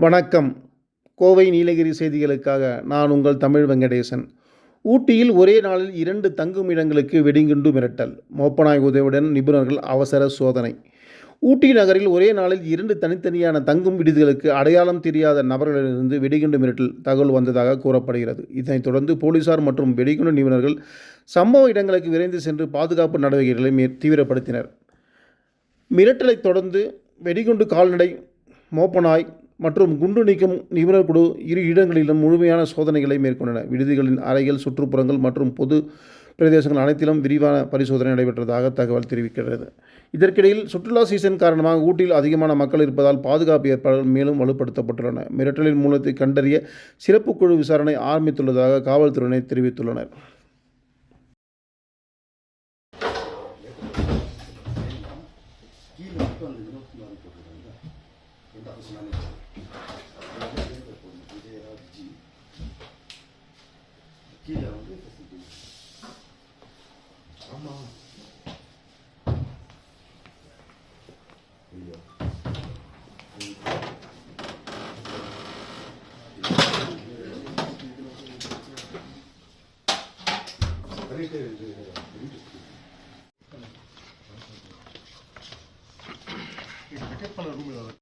வணக்கம். கோவை நீலகிரி செய்திகளுக்காக நான் உங்கள் தமிழ் வெங்கடேசன். ஊட்டியில் ஒரே நாளில் இரண்டு தங்கும் இடங்களுக்கு வெடிகுண்டு மிரட்டல். மோப்பனாய் உதவியுடன் நிபுணர்கள் அவசர சோதனை. ஊட்டி நகரில் ஒரே நாளில் இரண்டு தனித்தனியான தங்கும் விடுதிகளுக்கு அடையாளம் தெரியாத நபர்களிலிருந்து வெடிகுண்டு மிரட்டல் தகவல் வந்ததாக கூறப்படுகிறது. இதனைத் தொடர்ந்து போலீசார் மற்றும் வெடிகுண்டு நிபுணர்கள் சம்பவ இடங்களுக்கு விரைந்து சென்று பாதுகாப்பு நடவடிக்கைகளை தீவிரப்படுத்தினர். மிரட்டலைத் தொடர்ந்து வெடிகுண்டு கால்நடை மோப்பனாய் மற்றும் குண்டு நீக்கும் நிபுணர் குழு இரு இடங்களிலும் முழுமையான சோதனைகளை மேற்கொண்டன. விடுதிகளின் அறைகள் சுற்றுப்புறங்கள் மற்றும் பொது பிரதேசங்கள் அனைத்திலும் விரிவான பரிசோதனை நடைபெற்றதாக தகவல் தெரிவிக்கிறது. இதற்கிடையில் சுற்றுலா சீசன் காரணமாக ஊட்டியில் அதிகமான மக்கள் இருப்பதால் பாதுகாப்பு ஏற்பாடுகள் மேலும் வலுப்படுத்தப்பட்டுள்ளன. மிரட்டலின் மூலத்தை கண்டறிய சிறப்பு குழு விசாரணை ஆரம்பித்துள்ளதாக காவல்துறையினர் தெரிவித்துள்ளனர். கீழே மட்டும் அந்த இருபத்தி நாலு போட்டுருக்காங்க ரெண்டு 아마 이 가격판을 보면